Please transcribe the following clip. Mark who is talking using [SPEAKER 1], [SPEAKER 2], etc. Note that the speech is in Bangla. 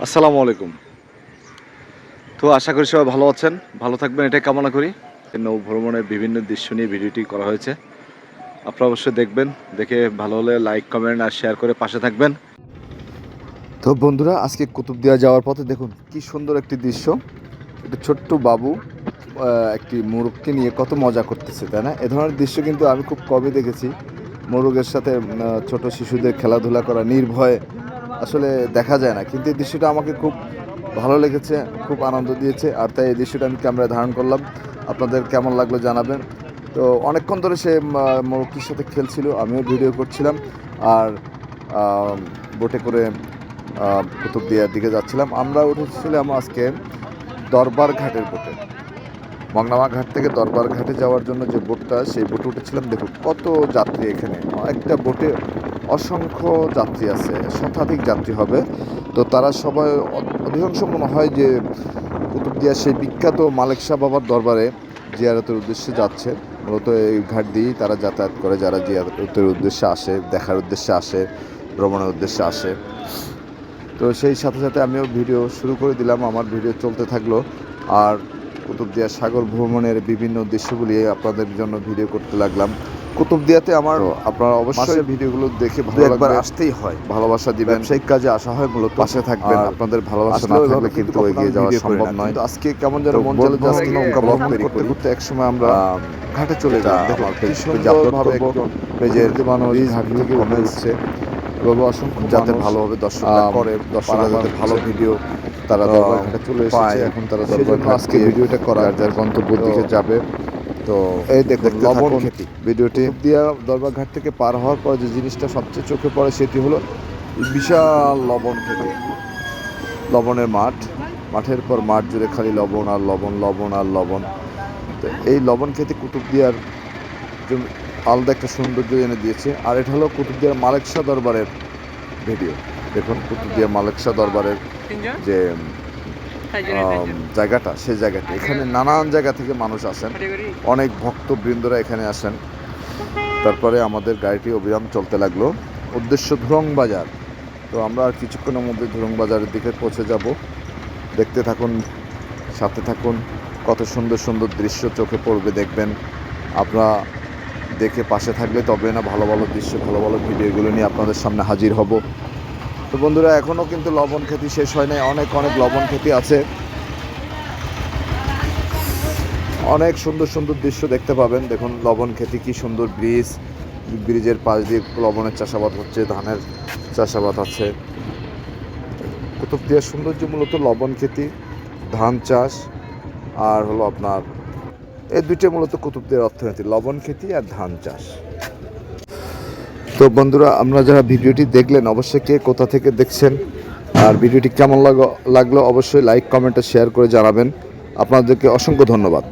[SPEAKER 1] আসসালামু আলাইকুম। তো আশা করি সবাই ভালো আছেন, ভালো থাকবেন, এটাই কামনা করি। নৌ ভ্রমণের বিভিন্ন দৃশ্য নিয়ে ভিডিওটি করা হয়েছে। আপনারা অবশ্যই দেখবেন, দেখে ভালো হলে লাইক, কমেন্ট আর শেয়ার করে পাশে থাকবেন। তো বন্ধুরা, আজকে কুতুবদিয়া যাওয়ার পথে দেখুন কি সুন্দর একটি দৃশ্য। একটা ছোট্ট বাবু একটি মোরগকে নিয়ে কত মজা করতেছে, তাই না? এ ধরনের দৃশ্য কিন্তু আমি খুব কবে দেখেছি। মোরগের সাথে ছোট শিশুদের খেলাধুলা করা নির্ভয়ে আসলে দেখা যায় না। কিন্তু এই দৃশ্যটা আমাকে খুব ভালো লেগেছে, খুব আনন্দ দিয়েছে, আর তাই এই দৃশ্যটা আমি ক্যামেরায় ধারণ করলাম। আপনাদের কেমন লাগল জানাবেন। তো অনেকক্ষণ ধরে সে মোরগটির সাথে খেলছিল, আমিও ভিডিও করছিলাম, আর বোটে করে কুতুবদিয়ার দিকে যাচ্ছিলাম। আমরা উঠেছিলাম আজকে দরবার ঘাটের বোটে। মংনামা ঘাট থেকে দরবার ঘাটে যাওয়ার জন্য যে বোটটা, সেই বোটে উঠেছিলাম। দেখুন কত যাত্রী এখানে। একটা বোটে অসংখ্য যাত্রী আছে, শতাধিক যাত্রী হবে। তো তারা সবাই অধ- অধিকাংশ মনে হয় যে কুতুবদিয়ার সেই বিখ্যাত মালিক শাহ বাবার দরবারে জিয়ারতের উদ্দেশ্যে যাচ্ছে। মূলত এই ঘাট দিয়েই তারা যাতায়াত করে, যারা জিয়ারতের উদ্দেশ্যে আসে, দেখার উদ্দেশ্যে আসে, ভ্রমণের উদ্দেশ্যে আসে। তো সেই সাথে সাথে আমিও ভিডিও শুরু করে দিলাম, আমার ভিডিও চলতে থাকল। আর কুতুবদিয়া সাগর ভ্রমণের বিভিন্ন দৃশ্যগুলি আপনাদের জন্য ভিডিও করতে লাগলাম। কুতুবদিয়াতে আমার আপনারা অবশ্যই ভিডিওগুলো দেখে ভালো
[SPEAKER 2] একবার আসতেই হয়।
[SPEAKER 1] ভালোবাসা দিবেন।
[SPEAKER 2] ব্যবসায়িক কাজে আসা হয় মূলত।
[SPEAKER 1] পাশে থাকবেন। আপনাদের ভালোবাসা না থাকলে
[SPEAKER 2] কিন্তু
[SPEAKER 1] এগিয়ে যাওয়া সম্ভব নয়। আজকে কেমন যেন মন চলে যাচ্ছে নৌকা
[SPEAKER 2] ব্লগ
[SPEAKER 1] করতে করতে এক সময় আমরা ঘাটে চলে যাই। সুন্দরভাবে। পেজের মানুষ ঘাট থেকে কমে উঠছে। এভাবে অসংখ্য যাতে ভালোভাবে দর্শকরা করে দর্শকরা যাতে ভালো ভিডিও তারা
[SPEAKER 2] তো
[SPEAKER 1] দরবার ঘাটে চলে এসেছে। এখন তারা
[SPEAKER 2] সেই
[SPEAKER 1] দরবার
[SPEAKER 2] আজকে ভিডিওটা করা।
[SPEAKER 1] যার যার গন্তব্যের দিকে যাবে তো
[SPEAKER 2] এই দেখুন, লবণ খেতি।
[SPEAKER 1] ভিডিওটি দিয়া দরবার ঘাট থেকে পার হওয়ার পর যে জিনিসটা সবচেয়ে চোখে পড়ে সেটি হলো বিশাল লবণ খেতে লবণের মাঠ মাঠের পর মাঠ জুড়ে খালি লবণ আর লবণ লবণ আর লবণ তো এই লবণ খেতে কুতুবদিয়ার আলাদা একটা সৌন্দর্য এনে দিয়েছে আর এটা হলো কুতুবদিয়ার মালেকশা দরবারের ভিডিও দেখুন কুতুবদিয়ার মালেকশা দরবারের যে জায়গাটা সেই জায়গাটা। এখানে নানান জায়গা থেকে মানুষ আসেন। অনেক ভক্তবৃন্দরা এখানে আসেন। তারপরে আমাদের গাড়িটি অবিরাম চলতে লাগল। উদ্দেশ্য ধুরং বাজার। তো আমরা আর কিছুক্ষণের মধ্যে ধুরং বাজারের দিকে পৌঁছে যাব। দেখতে থাকুন সাথে থাকুন। কত সুন্দর সুন্দর দৃশ্য চোখে পড়বে দেখবেন। আপনারা দেখে পাশে থাকলে তবে না ভালো ভালো দৃশ্য ভালো ভালো ভিডিওগুলো নিয়ে আপনাদের সামনে হাজির হব। তো বন্ধুরা এখনও কিন্তু লবণ খেতি শেষ হয় নাই। অনেক অনেক লবণ খেতি আছে। অনেক সুন্দর সুন্দর দৃশ্য দেখতে পাবেন। দেখুন, লবণ খেতি কি সুন্দর ব্রিজ। ব্রিজের পাশ দিয়ে লবণের চাষাবাদ হচ্ছে, ধানের চাষাবাদ আছে। কুতুবদিয়ার সৌন্দর্য, মূলত লবণ খেতি। ধান চাষ আর হলো আপনার, এই দুইটা মূলত কুতুবদিয়ার অর্থনীতি, লবণ খেতি আর ধান চাষ। তো বন্ধুরা আপনারা যারা ভিডিওটি দেখলেন, অবশ্যই কে কোথা থেকে দেখছেন আর ভিডিওটি কেমন লাগল অবশ্যই লাইক কমেন্টে শেয়ার করে জানাবেন। আপনাদেরকে অসংখ্য ধন্যবাদ।